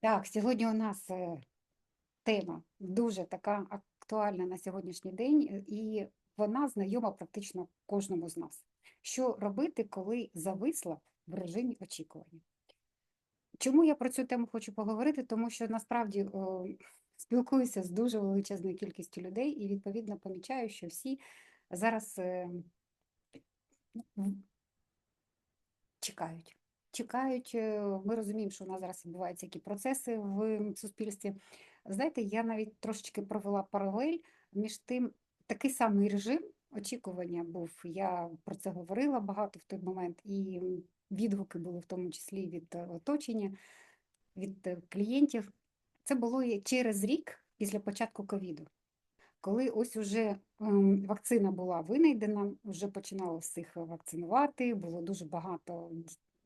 Так, сьогодні у нас е, тема дуже така актуальна на сьогоднішній день, е, і вона знайома практично кожному з нас. Що робити, коли зависла в режимі очікування? Чому я про цю тему хочу поговорити? Тому що насправді о, спілкуюся з дуже величезною кількістю людей і відповідно помічаю, що всі зараз е, чекають. Чекають, е, ми розуміємо, що у нас зараз відбуваються які процеси в суспільстві. Знаєте, я навіть трошечки провела паралель між тим, такий самий режим очікування був. Я про це говорила багато в той момент, і відгуки були в тому числі від е, оточення, від е, клієнтів. Це було через рік після початку ковіду коли ось уже ем, вакцина була винайдена, вже починали всіх вакцинувати, було дуже багато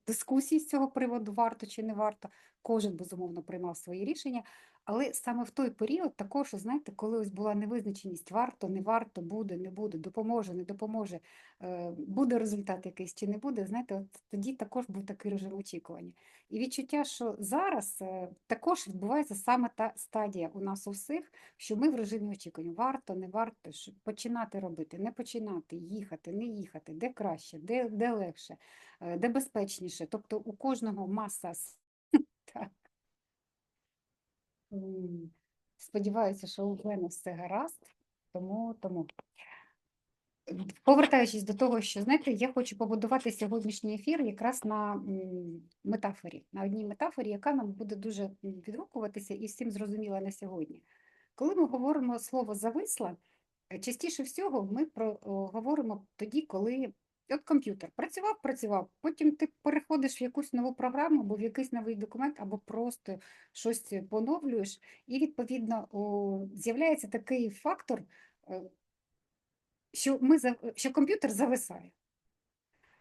д- дискусій з цього приводу, варто чи не варто. Кожен, безумовно, приймав свої рішення. Але саме в той період також, знаєте, коли ось була невизначеність, варто, не варто, буде, не буде, допоможе, не допоможе, е, буде результат якийсь чи не буде, знаєте, от тоді також був такий режим очікування. І відчуття, що зараз е, також відбувається саме та стадія у нас у всіх, що ми в режимі очікування. Варто, не варто починати робити, не починати, їхати, не їхати, де краще, де, де легше, е, де безпечніше. Тобто у кожного маса. Так. Сподіваюся, що у мене все гаразд, тому, тому. Повертаючись до того, що знаєте, я хочу побудувати сьогоднішній ефір якраз на метафорі, на одній метафорі, яка нам буде дуже відгукуватися і всім зрозуміла на сьогодні. Коли ми говоримо слово зависла, е, частіше всього ми про говоримо тоді, коли от комп'ютер працював, працював, потім ти переходиш в якусь нову програму або в якийсь новий документ, або просто щось поновлюєш, і відповідно з'являється такий фактор. е, що, ми, що комп'ютер зависає.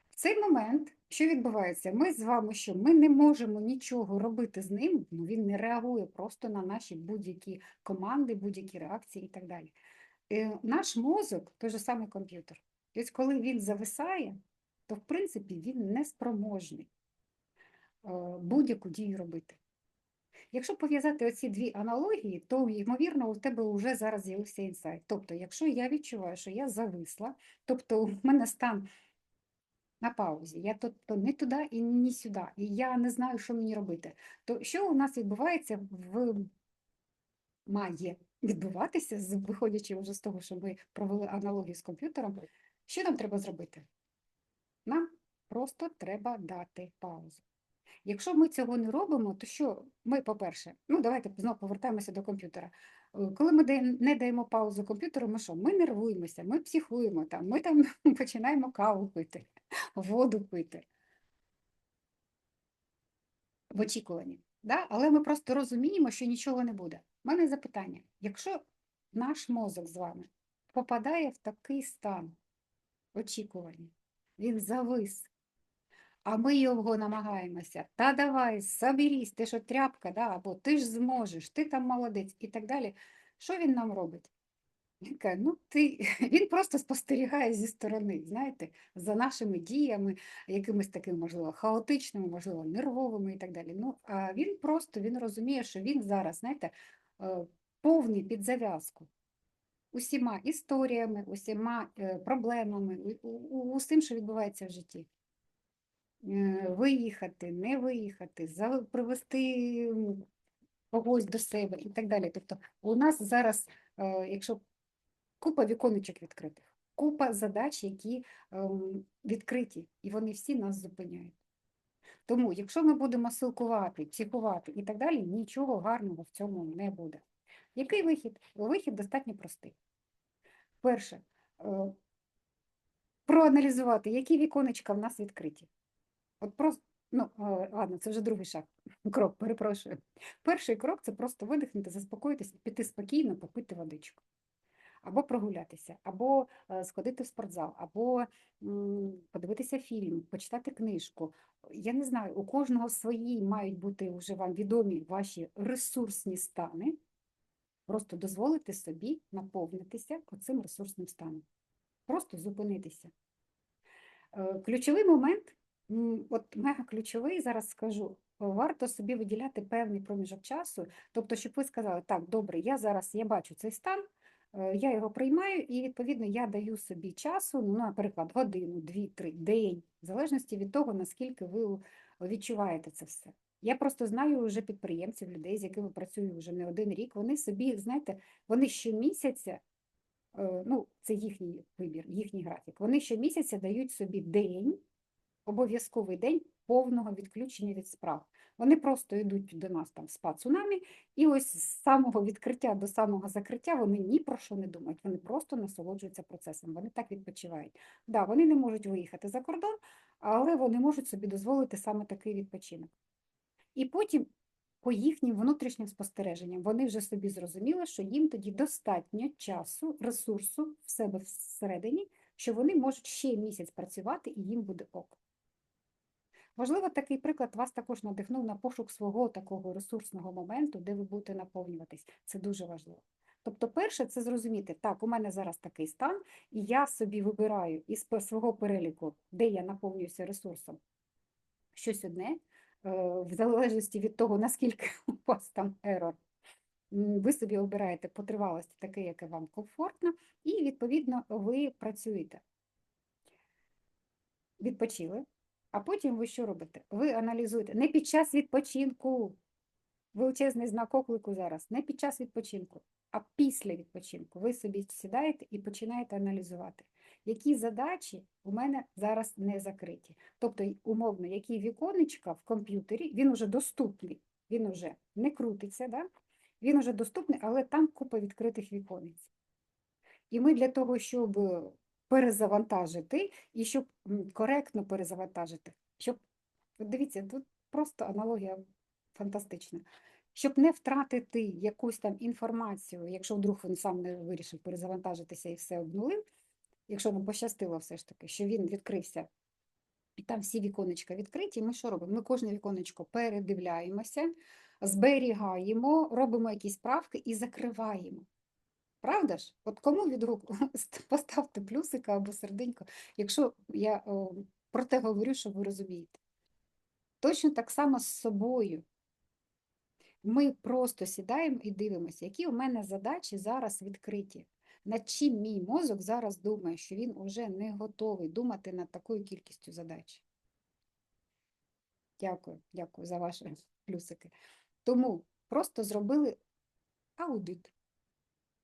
В цей момент, що відбувається? Ми з вами що? Ми не можемо нічого робити з ним, ну, він не реагує просто на наші будь-які команди, будь-які реакції і так далі. Е, Наш мозок той же самий комп'ютер. Тобто, коли він зависає, то в принципі він не спроможний е, будь-яку дію робити. Якщо пов'язати оці дві аналогії, то, ймовірно, у тебе вже зараз з'явився інсайт. Тобто, якщо я відчуваю, що я зависла, тобто у мене стан на паузі, я то, то не туди і не сюди, і я не знаю, що мені робити, то що у нас відбувається в має відбуватися, виходячи вже з того, що ми провели аналогію з комп'ютером, що нам треба зробити? Нам просто треба дати паузу. Якщо ми цього не робимо, то що ми, по-перше, ну давайте знову повертаємося до комп'ютера. Е, Коли ми не даємо паузу комп'ютеру, ми що? Ми нервуємося, ми психуємо, там, ми там починаємо каву пити, воду пити в очікуванні. Да? Але ми просто розуміємо, що нічого не буде. У мене запитання: якщо наш мозок з вами попадає в такий стан очікування, він завис, а ми його намагаємося, та давай, соберись, ти що тряпка, да? або ти ж зможеш, ти там молодець і так далі. Що він нам робить? Він каже, ну ти, він просто спостерігає зі сторони, знаєте, за нашими діями, якимись такими, можливо, хаотичними, можливо, нервовими і так далі. Ну, а він просто він розуміє, що він зараз, знаєте, е, повний під зав'язку усіма історіями, усіма е, проблемами, усім, що відбувається в житті. Е, Виїхати, не виїхати, привести когось до себе і так далі. Тобто у нас зараз, е, якщо купа віконечок відкритих, купа задач, які ем, відкриті, і вони всі нас зупиняють. Тому, якщо ми будемо силкувати, психувати і так далі, нічого гарного в цьому не буде. Який вихід? Вихід достатньо простий. Перше, е, проаналізувати, які віконечка в нас відкриті. От просто, ну, е, ладно, це вже другий шаг, крок, перепрошую. Перший крок це просто видихнути, заспокоїтися, піти спокійно, попити водичку. Або прогулятися, або е, сходити в спортзал, або подивитися фільм, почитати книжку. Я не знаю, у кожного свої мають бути вже вам відомі ваші ресурсні стани. Просто дозволити собі наповнитися оцим ресурсним станом. Просто зупинитися. Е, Ключовий момент, от мега ключовий, зараз скажу, варто собі виділяти певний проміжок часу, тобто, щоб ви сказали, так, добре, я зараз я бачу цей стан, е, я його приймаю, і відповідно я даю собі часу, ну, наприклад, годину, дві, три, день, в залежності від того, наскільки ви відчуваєте це все. Я просто знаю вже підприємців, людей, з якими працюю вже не один рік. Вони собі, знаєте, вони щомісяця, е, ну, це їхній вибір, їхній графік. Вони щомісяця дають собі день, обов'язковий день повного відключення від справ. Вони просто йдуть до нас там спа цунамі, і ось з самого відкриття до самого закриття вони ні про що не думають. Вони просто насолоджуються процесом. Вони так відпочивають. Да, вони не можуть виїхати за кордон, але вони можуть собі дозволити саме такий відпочинок. І потім, по їхнім внутрішнім спостереженням, вони вже собі зрозуміли, що їм тоді достатньо часу, ресурсу в себе всередині, що вони можуть ще місяць працювати і їм буде ок. Можливо, такий приклад вас також надихнув на пошук свого такого ресурсного моменту, де ви будете наповнюватись. Це дуже важливо. Тобто, перше, це зрозуміти, так, у мене зараз такий стан, і я собі вибираю із свого переліку, де я наповнююся ресурсом, щось одне, в залежності від того, наскільки у вас там ерор. Ви собі обираєте по тривалості таке, яке вам комфортно, і відповідно ви працюєте. Відпочили, а потім ви що робите? Ви аналізуєте не під час відпочинку. Величезний знак оклику зараз, не під час відпочинку, а після відпочинку. Ви собі сідаєте і починаєте аналізувати, які задачі у мене зараз не закриті. Тобто, умовно, які віконечка в комп'ютері, він уже доступний, він уже не крутиться, да? він уже доступний, але там купа відкритих віконець. І ми для того, щоб перезавантажити і щоб коректно перезавантажити, щоб, дивіться, тут просто аналогія фантастична. Щоб не втратити якусь там інформацію, якщо вдруг він сам не вирішив перезавантажитися і все обнулив, якщо нам пощастило все ж таки, що він відкрився, і там всі віконечка відкриті, і ми що робимо? Ми кожне віконечко передивляємося, зберігаємо, робимо якісь правки і закриваємо. Правда ж? От кому відгук? Поставте плюсика або серденько, якщо я о, про те говорю, що ви розумієте. Точно так само з собою. Ми просто сідаємо і дивимося, які у мене задачі зараз відкриті. Над чим мій мозок зараз думає, що він уже не готовий думати над такою кількістю задач. Дякую, дякую за ваші плюсики. Тому просто зробили аудит.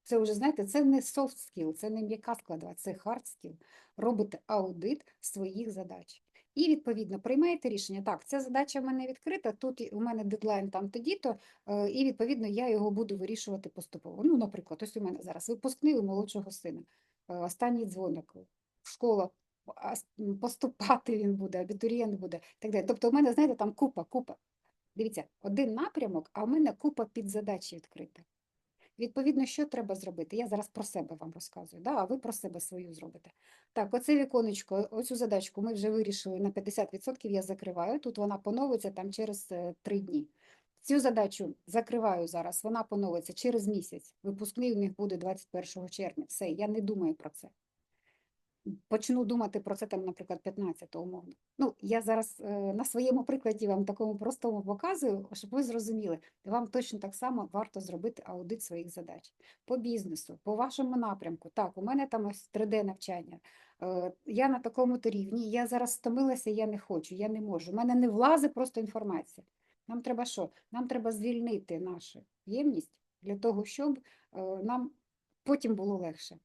Це вже, знаєте, це не soft skill, це не м'яка складова, це hard skill. Робите аудит своїх задач. І, відповідно, приймаєте рішення, так, ця задача в мене відкрита, тут у мене дедлайн там тоді-то, е, і, відповідно, я його буду вирішувати поступово. Ну, наприклад, ось у мене зараз випускний у молодшого сина, е, останній дзвоник, с- м, поступати він буде, абітурієнт буде, так далі. Тобто у мене, знаєте, там купа, купа. Дивіться, один напрямок, а в мене купа підзадач відкрита. Відповідно, що треба зробити? Я зараз про себе вам розказую, да? а ви про себе свою зробите. Так, оце віконечко, оцю задачку ми вже вирішили на 50%, я закриваю. Тут вона поновиться там через е, три дні. Цю задачу закриваю зараз, вона поновиться через місяць. Випускний у них буде 21 червня. Все, я не думаю про це. Почну думати про це там, наприклад, 15 умовно. Ну, я зараз е, на своєму прикладі вам такому простому показую, щоб ви зрозуміли, вам точно так само варто зробити аудит своїх задач по бізнесу, по вашому напрямку. Так, у мене там ось 3D навчання. Е, я на такому-то рівні, я зараз стомилася, я не хочу, я не можу. У мене не влазить просто інформація. Нам треба що? Нам треба звільнити нашу ємність для того, щоб е, нам потім було легше.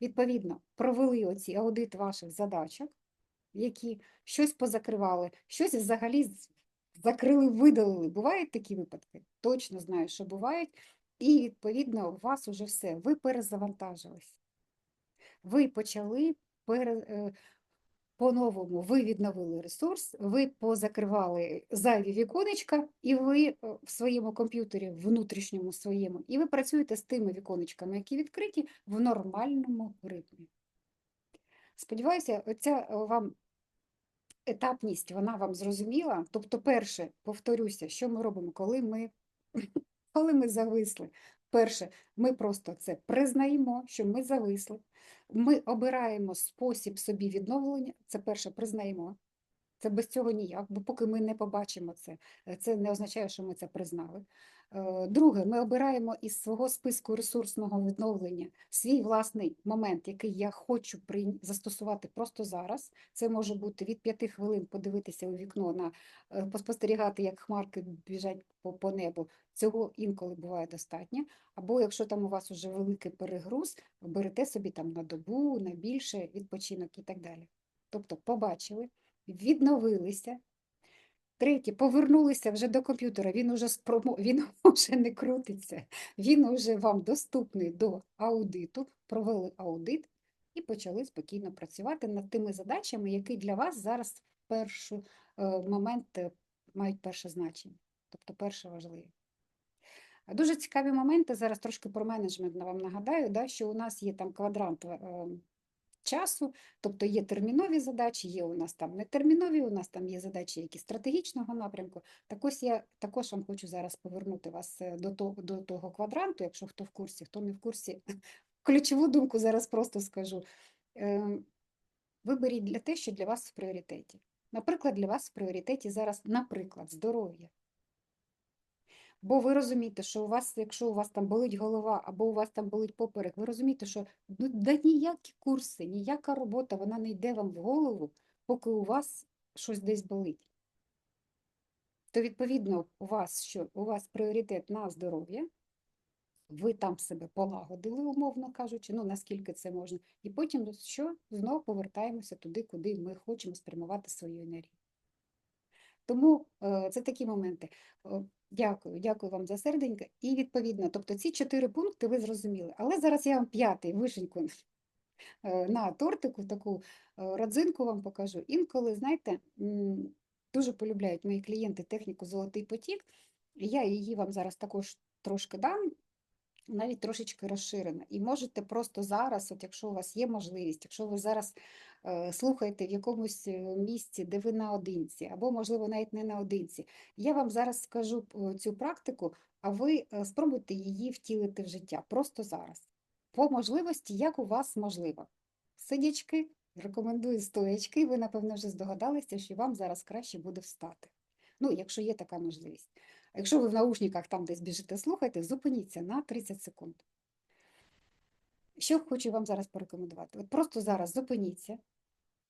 Відповідно, провели оці аудит ваших задачок, які щось позакривали, щось взагалі закрили, видалили. Бувають такі випадки? Точно знаю, що бувають. І, відповідно, у вас уже все, ви перезавантажились. Ви почали пере, е, по-новому, ви відновили ресурс, ви позакривали зайві віконечка, і ви е, в своєму комп'ютері, внутрішньому своєму, і ви працюєте з тими віконечками, які відкриті в нормальному ритмі. Сподіваюся, оця е, вам етапність, вона вам зрозуміла. Тобто, перше, повторюся, що ми робимо, коли ми, коли ми зависли. Перше, ми просто це признаємо, що ми зависли. Ми обираємо спосіб собі відновлення. Це перше, признаємо. Це без цього ніяк, бо поки ми не побачимо це, е, це не означає, що ми це признали. Е, Друге, ми обираємо із свого списку ресурсного відновлення свій власний момент, який я хочу застосувати просто зараз. Це може бути від п'яти хвилин подивитися у вікно на е, поспостерігати, як хмарки біжать по, по небу. Цього інколи буває достатньо. Або якщо там у вас вже великий перегруз, берете собі там на добу, на більше відпочинок і так далі. Тобто побачили, відновилися. Третє, повернулися вже до комп'ютера, він уже спромо... він вже не крутиться, він уже вам доступний до аудиту, провели аудит і почали спокійно працювати над тими задачами, які для вас зараз в першу е, момент е, мають перше значення, тобто перше важливе. Дуже цікаві моменти. Зараз трошки про менеджмент вам нагадаю, да, що у нас є там квадрант е, часу, тобто є термінові задачі, є у нас там нетермінові, у нас там є задачі, які стратегічного напрямку. Так ось я також вам хочу зараз повернути вас е, до того, до того квадранту, якщо хто в курсі, хто не в курсі, ключову думку зараз просто скажу. Е, Виберіть для те, що для вас в пріоритеті. Наприклад, для вас в пріоритеті зараз, наприклад, здоров'я. Бо ви розумієте, що у вас, якщо у вас там болить голова або у вас там болить поперек, ви розумієте, що ну, да ніякі курси, ніяка робота, вона не йде вам в голову, поки у вас щось десь болить. То, відповідно, у вас що? У вас пріоритет на здоров'я, ви там себе полагодили, умовно кажучи, ну наскільки це можна, і потім що? Знову повертаємося туди, куди ми хочемо спрямувати свою енергію. Тому е, це такі моменти. Дякую, дякую вам за серденько. І відповідно, тобто ці чотири пункти ви зрозуміли. Але зараз я вам п'ятий вишеньку е, на тортику, таку е, родзинку вам покажу. Інколи, знаєте, дуже полюбляють мої клієнти техніку Золотий потік. Я її вам зараз також трошки дам, навіть трошечки розширена. І можете просто зараз, от якщо у вас є можливість, якщо ви зараз е, слухаєте в якомусь е, місці, де ви наодинці, або, можливо, навіть не наодинці, я вам зараз скажу е, цю практику, а ви е, спробуйте її втілити в життя просто зараз. По можливості, як у вас можливо. Сидячки, рекомендую стоячки, ви, напевно, вже здогадалися, що вам зараз краще буде встати. Ну, якщо є така можливість. А Якщо ви в наушниках там десь біжите, слухайте, зупиніться на 30 секунд. Що хочу вам зараз порекомендувати? От просто зараз зупиніться.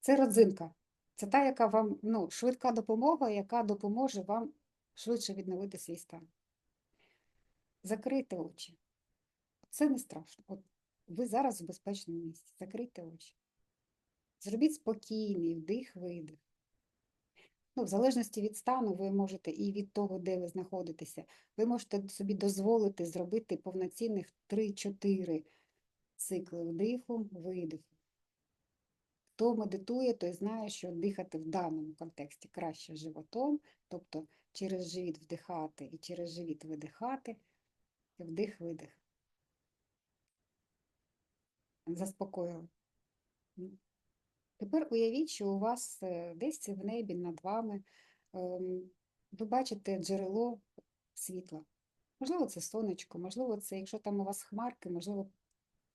Це родзинка. Це та, яка вам ну, швидка допомога, яка допоможе вам швидше відновити свій стан. Закрийте очі. Це не страшно. От ви зараз в безпечному місці. Закрийте очі. Зробіть спокійний вдих-видих. Ну, в залежності від стану, ви можете і від того, де ви знаходитеся, ви можете собі дозволити зробити повноцінних 3-4 цикли вдиху, видиху. Хто медитує, той знає, що дихати в даному контексті краще животом, тобто через живіт вдихати і через живіт видихати, вдих-видих. Заспокоїли. Тепер уявіть, що у вас е, десь в небі над вами ем, ви бачите джерело світла. Можливо, це сонечко, можливо, це, якщо там у вас хмарки, можливо,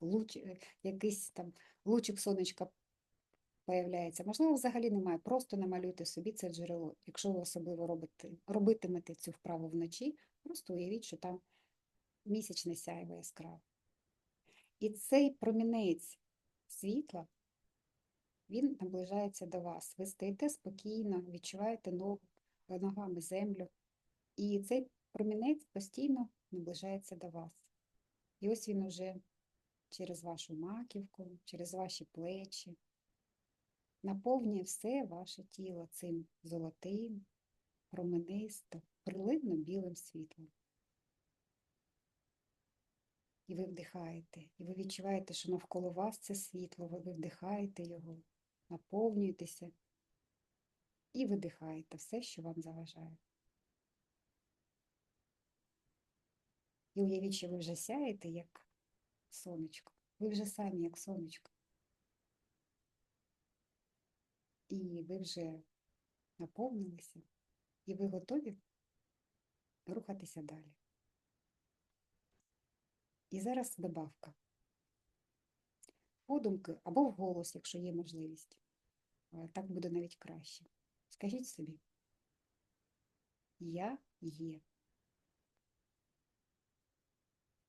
луч, е, якийсь там лучик сонечка появляється. Можливо, взагалі немає. Просто намалюйте собі це джерело. Якщо ви особливо робите, робитимете цю вправу вночі, просто уявіть, що там місячне сяйво яскраве. І цей промінець світла він наближається до вас. Ви стоїте спокійно, відчуваєте ногу, ногами землю, і цей промінець постійно наближається до вас. І ось він уже через вашу маківку, через ваші плечі наповнює все ваше тіло цим золотим, променисто, приливно білим світлом. І ви вдихаєте, і ви відчуваєте, що навколо вас це світло, ви вдихаєте його, наповнюєтеся і видихаєте все, що вам заважає. І уявіть, що ви вже сяєте, як сонечко. Ви вже самі, як сонечко. І ви вже наповнилися, і ви готові рухатися далі. І зараз добавка. Подумки або вголос, якщо є можливість. Е, Так буде навіть краще. Скажіть собі. Я є.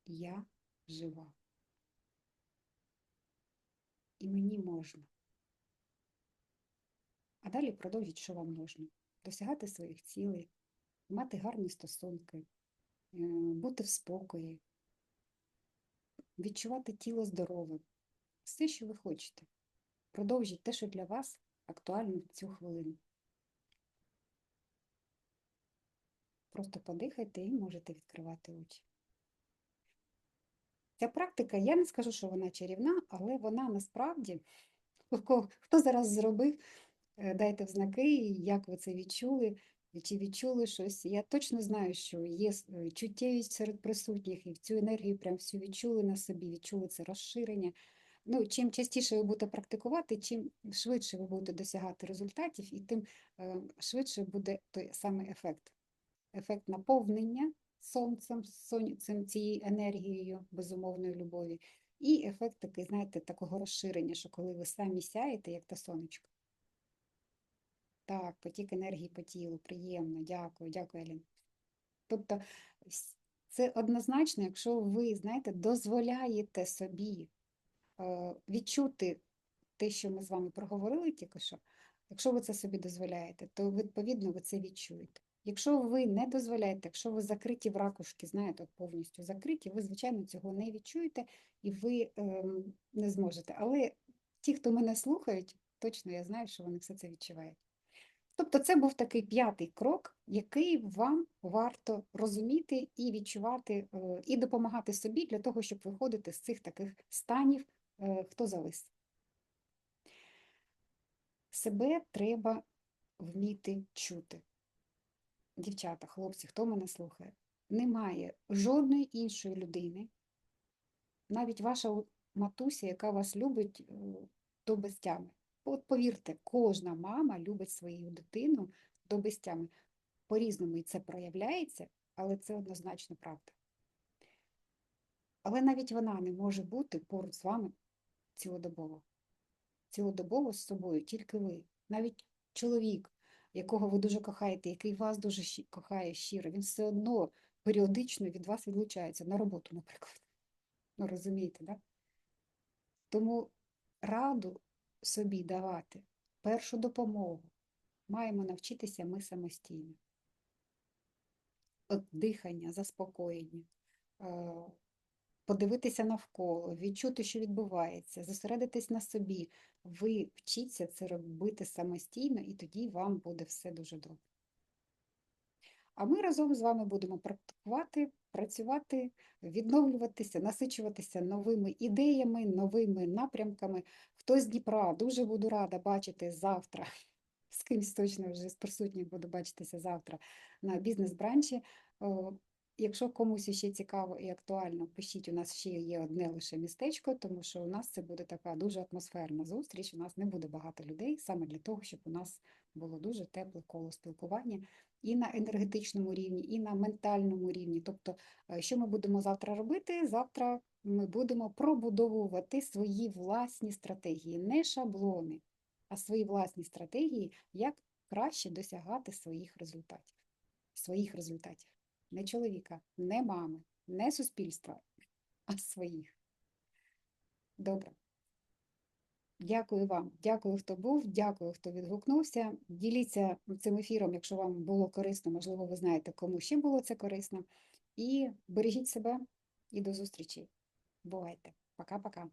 Я жива. І мені можна. А далі продовжіть, що вам можна. Досягати своїх цілей, мати гарні стосунки, е, бути в спокої, відчувати тіло здоровим. Все, що ви хочете. Продовжіть те, що для вас актуально в цю хвилину. Просто подихайте і можете відкривати очі. Ця практика, я не скажу, що вона чарівна, але вона насправді, хто зараз зробив, е, дайте в знаки, як ви це відчули, чи відчули щось. Я точно знаю, що є е, чуттєвість серед присутніх, і цю енергію прям всю відчули на собі, відчули це розширення. Ну, чим частіше ви будете практикувати, чим швидше ви будете досягати результатів, і тим е, швидше буде той самий ефект. Ефект наповнення сонцем, сонцем цією енергією, безумовної любові, і ефект такий, знаєте, такого розширення, що коли ви самі сяєте, як та сонечко. Так, потік енергії по тілу, приємно, дякую, дякую, Алін. Тобто це однозначно, якщо ви, знаєте, дозволяєте собі відчути те, що ми з вами проговорили тільки що, якщо ви це собі дозволяєте, то відповідно ви це відчуєте. Якщо ви не дозволяєте, якщо ви закриті в ракушки, знаєте, повністю закриті, ви, звичайно, цього не відчуєте і ви ем, не зможете. Але ті, хто мене слухають, точно я знаю, що вони все це відчувають. Тобто це був такий п'ятий крок, який вам варто розуміти і відчувати, е, і допомагати собі для того, щоб виходити з цих таких станів, е, хто завис. Себе треба вміти чути. Дівчата, хлопці, хто мене слухає, немає жодної іншої людини, навіть ваша матуся, яка вас любить е, до безтями. От повірте, кожна мама любить свою дитину до безтями. По-різному і це проявляється, але це однозначно правда. Але навіть вона не може бути поруч з вами цілодобово. Цілодобово з собою, тільки ви. Навіть чоловік, якого ви дуже кохаєте, який вас дуже кохає щиро, він все одно періодично від вас відлучається на роботу, наприклад. Ну, розумієте? Да? Тому раду собі давати першу допомогу маємо навчитися ми самостійно. От дихання, заспокоєння, е, подивитися навколо, відчути, що відбувається, зосередитись на собі. Ви вчіться це робити самостійно, і тоді вам буде все дуже добре. А ми разом з вами будемо практикувати, працювати, відновлюватися, насичуватися новими ідеями, новими напрямками. Хто з Дніпра, дуже буду рада бачити завтра. З кимсь точно вже з присутніх буду бачитися завтра на бізнес-бранчі. Якщо комусь ще цікаво і актуально, пишіть, у нас ще є одне лише містечко, тому що у нас це буде така дуже атмосферна зустріч. У нас не буде багато людей, саме для того, щоб у нас було дуже тепле коло спілкування і на енергетичному рівні, і на ментальному рівні. Тобто, е, що ми будемо завтра робити? Завтра ми будемо пробудовувати свої власні стратегії, не шаблони, а свої власні стратегії, як краще досягати своїх результатів. Своїх результатів не чоловіка, не мами, не суспільства, а своїх. Добре. Дякую вам, дякую, хто був, дякую, хто відгукнувся. Діліться цим ефіром, якщо вам було корисно, можливо, ви знаєте, кому ще було це корисно. І бережіть себе і до зустрічі. Бувайте. Пока-пока.